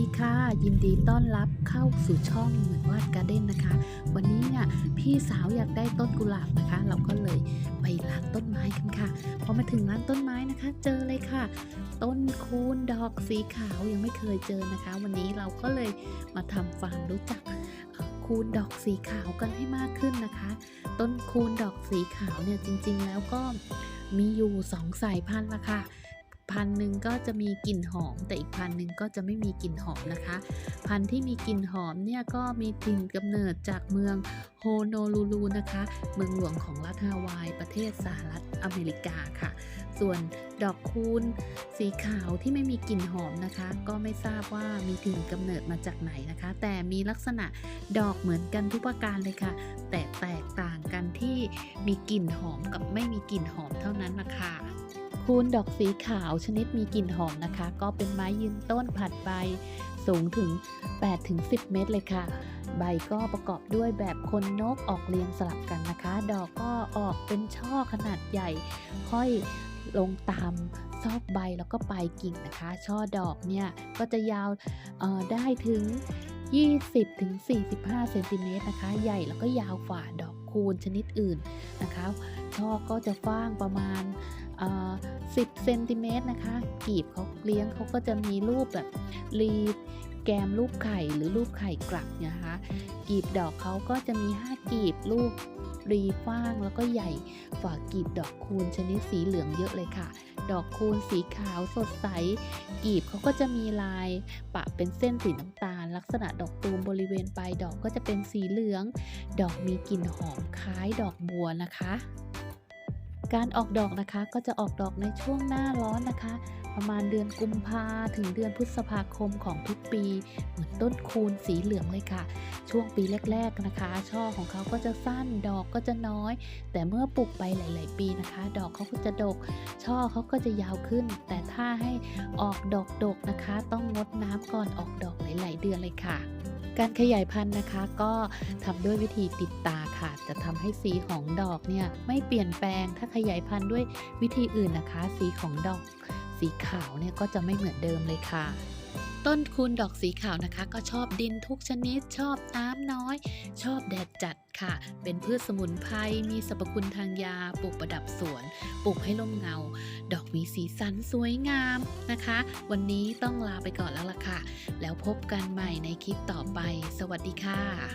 ดีค่ะ ยินดีต้อนรับเข้าสู่ช่องเหมือนวาดการ์เด้นนะคะ วันนี้เนี่ยพี่สาวอยากได้ต้นกุหลาบนะคะ เราก็เลยไปร้านต้นไม้กันค่ะพอมาถึงร้านต้นไม้นะคะ เจอเลยค่ะ ต้นคูณดอกสีขาวยังไม่เคยเจอนะคะ วันนี้เราก็เลยมาทำความรู้จักคูณดอกสีขาวกันให้มากขึ้นนะคะ ต้นคูณดอกสีขาวเนี่ยจริงๆ แล้วก็มีอยู่สองสายพันธุ์ละค่ะ พันธุ์หนึ่งก็จะมีกลิ่นหอม แต่อีกพันธุ์หนึ่งก็จะไม่มีกลิ่นหอมนะคะ พันธุ์ที่มีกลิ่นหอมเนี่ยก็มีถิ่นกำเนิดจากเมืองโฮโนลูลูนะคะ เมืองหลวงของรัฐฮาวาย ประเทศสหรัฐอเมริกาค่ะ ส่วนดอกคูณสีขาวที่ไม่มีกลิ่นหอมนะคะ ก็ไม่ทราบว่ามีถิ่นกำเนิดมาจากไหนนะคะ แต่มีลักษณะดอกเหมือนกันทุกประการเลยค่ะ แต่แตกต่างกันที่มีกลิ่นหอมกับไม่มีกลิ่นหอมเท่านั้นนะคะ คูณดอกสีขาวชนิดมีกลิ่นหอมนะคะ ก็เป็นไม้ยืนต้นผัดใบสูงถึง 8-10 เมตรเลยค่ะ ใบก็ประกอบด้วยแบบคนนกออกเรียงสลับกันนะคะ ดอกก็ออกเป็นช่อขนาดใหญ่ ค่อยลงตามซอกใบแล้วก็ปลายกิ่งนะคะ ช่อดอกเนี่ยก็จะยาวเอ่อได้ถึง 20-45 เซนติเมตรนะคะ ใหญ่แล้วก็ยาวฝ่าดอกคูณชนิดอื่นนะคะ ช่อก็จะฟ้างประมาณ 10เซนติเมตรนะคะกีบเขาเลี้ยงเขาก็จะมีรูปแบบรีแกมรูปไข่หรือรูปไข่กลับเนี่ยนะคะกีบดอกเขาก็จะมี 5 กีบรูปรีฟ้างแล้วก็ใหญ่ฝ่ากีบดอกคูณชนิดสีเหลืองเยอะเลยค่ะ ดอกคูณสีขาวสดใส กีบเขาก็จะมีลายปะเป็นเส้นสีน้ำตาล ลักษณะดอกตูมบริเวณปลายดอกก็จะเป็นสีเหลือง ดอกมีกลิ่นหอมคล้ายดอกบัวนะคะ การออกดอกนะคะก็จะออกดอกในช่วงหน้าร้อนนะคะ ประมาณเดือนกุมภาถึงเดือนพฤษภาคมของทุกปี เหมือนต้นคูณสีเหลืองเลยค่ะ ช่วงปีแรก ๆนะคะ ช่อของเขาก็จะสั้นดอกก็จะน้อย แต่เมื่อปลูกไปหลาย ๆ ปีนะคะ ดอกเขาก็จะดก ช่อเขาก็จะยาวขึ้น แต่ถ้าให้ออกดอกดกนะคะ ต้องงดน้ำก่อนออกดอกหลาย ๆ เดือนเลยค่ะ การขยายพันธุ์นะคะก็ทำด้วยวิธีติดตาค่ะ จะทำให้สีของดอกเนี่ยไม่เปลี่ยนแปลงถ้าขยายพันธุ์ด้วยวิธีอื่นนะคะ สีของดอก สีขาวเนี่ยก็จะไม่เหมือนเดิมเลยค่ะ ต้นคูณดอกสีขาวนะคะ ก็ชอบดินทุกชนิด ชอบน้ำน้อย ชอบแดดจัดค่ะ เป็นพืชสมุนไพรมีสรรพคุณทางยาปลูกประดับสวนปลูกให้ร่มเงา ดอกมีสีสันสวยงามนะคะ วันนี้ต้องลาไปก่อนแล้วล่ะค่ะ แล้วพบกันใหม่ในคลิปต่อไป สวัสดีค่ะ